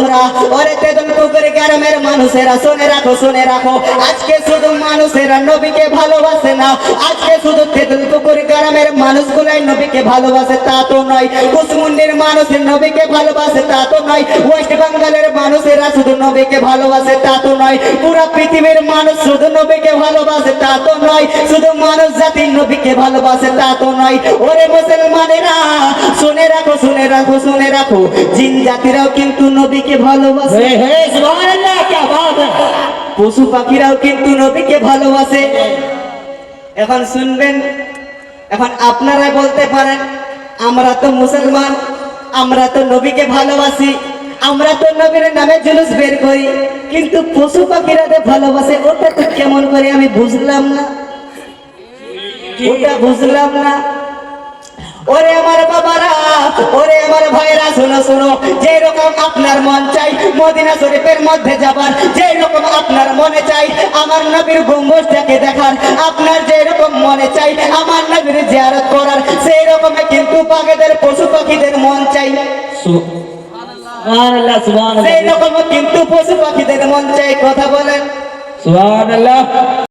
বন্ধুরা, ওরে তেদন পুকুর গ্রামের মানুষেরা, শুনে রাখো শুনে রাখো। আজকে শুধু মানুষেরা নবীকে ভালোবাসে না, আজকে শুধু তেদন পুকুর গ্রামের মানুষগুলাই নবীকে ভালোবাসে, তা তো নয়। কুসমুন্ডির মানুষ নবীকে ভালোবাসে, তা তো নয়। ওয়েস্ট বেঙ্গলের মানুষেরা শুধু নবীকে ভালোবাসে, তা তো নয়। পুরা পৃথিবীর মানুষ শুধু নবীকে ভালোবাসে, তা তো নয়। শুধু মানুষ জাতির নবীকে ভালোবাসে, তা তো নয়। ওরে মুসলমানেরা শুনে রাখো শুনে রাখো শুনে রাখো। জিন জাতিরাও কিন্তু নবীকে ভালোবাসে। পশু পাখিরাও কিন্তু নবীকে ভালোবাসে। এখন শুনবেন এখন আপনারা বলতে পারেন আমরা তো মুসলমান আমরা তো নবীকে ভালোবাসি আমরা তো নবীর নামে জুলুস বের করি কিন্তু পশু পাখিরা যে ভালোবাসে ওটা তো কেমন করে আমি বুঝলাম না। ওটা বুঝলাম না। ওরে আমার ভাইরা শুনো শুনো। যে রকম আপনার মন চাই মদিনা শরীফের মধ্যে যাবার যে রকম আপনার মনে চাই আমার নবীর গম্বুজটাকে দেখার আপনার যে রকম মনে চাই আমার নবীর জিয়ারত করার সেই রকমে কিন্তু পাখিদের পশু পাখিদের মন চাই। সেই রকম কিন্তু পশু পাখিদের মন চাই কথা বলেন। সুবহানাল্লাহ।